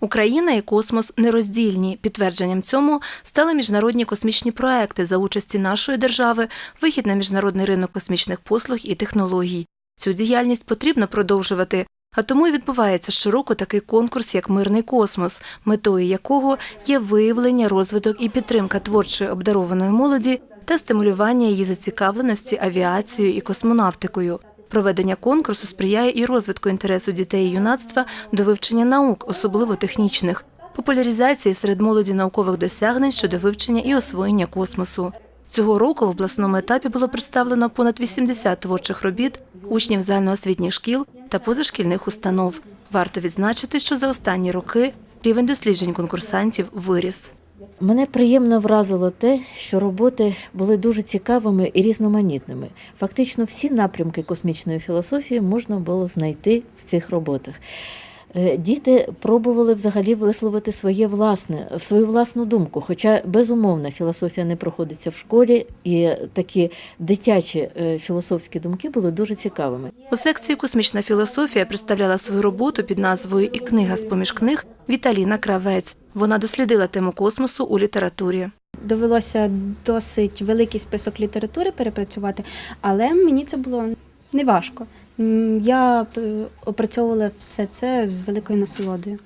Україна і космос нероздільні. Підтвердженням цьому стали міжнародні космічні проекти за участі нашої держави, вихід на міжнародний ринок космічних послуг і технологій. Цю діяльність потрібно продовжувати. А тому і відбувається щороку такий конкурс, як Мирний космос, метою якого є виявлення, розвиток і підтримка творчої обдарованої молоді та стимулювання її зацікавленості авіацією і космонавтикою. Проведення конкурсу сприяє і розвитку інтересу дітей і юнацтва до вивчення наук, особливо технічних, популяризації серед молоді наукових досягнень щодо вивчення і освоєння космосу. Цього року в обласному етапі було представлено понад 80 творчих робіт учнів загальноосвітніх шкіл та позашкільних установ. Варто відзначити, що за останні роки рівень досліджень конкурсантів виріс. Мене приємно вразило те, що роботи були дуже цікавими і різноманітними. Фактично, всі напрямки космічної філософії можна було знайти в цих роботах. Е, Діти пробували взагалі висловити своє власне, свою власну думку. Хоча, безумовно, філософія не проходиться в школі, і такі дитячі е, філософські думки були дуже цікавими. У секції Космічна філософія представляла свою роботу під назвою І книга з поміж книг Віталіна Кравець. Вона дослідила тему космосу у літературі. Довелося досить великий список літератури перепрацювати, але мені це було неважко. Я е, опрацьовувала все це з великою насолодою.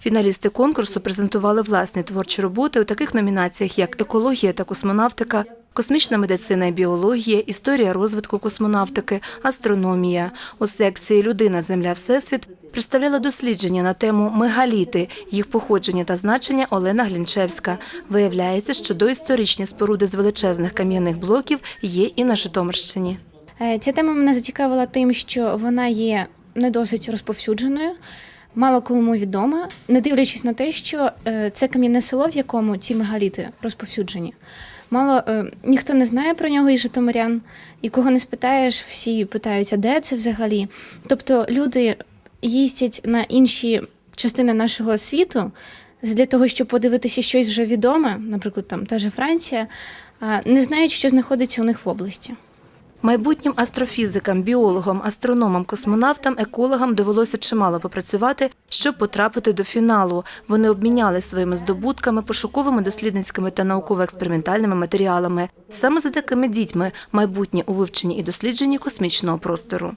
Фіналісти конкурсу презентували власні творчі роботи у таких номінаціях, як екологія та космонавтика, космічна медицина і біологія, історія розвитку космонавтики, астрономія. У секції Людина, Земля, Всесвіт представляла дослідження на тему мегаліти, їх походження та значення Олена Глінчевська. Виявляється, що доісторичні споруди з величезних кам'яних блоків є і на Житомирщині. Е, Ця тема мене зацікавила тим, що вона є не досить розповсюдженою, мало кому відома, не дивлячись на те, що е, це кам'яне село, в якому ці мегаліти розповсюджені. Мало е, ніхто не знає про нього із житомирян, і кого не спитаєш, всі питаються, де це взагалі. Тобто люди їздять на інші частини нашого світу для того, щоб подивитися щось вже відоме, наприклад, там та же Франція, не знають, що знаходиться у них в області. Майбутнім астрофізикам, біологам, астрономам, космонавтам, екологам довелося чимало попрацювати, щоб потрапити до фіналу. Вони обміняли своїми здобутками, пошуковими дослідницькими та науково-експериментальними матеріалами. Саме за такими дітьми майбутнє у вивченні і дослідженні космічного простору.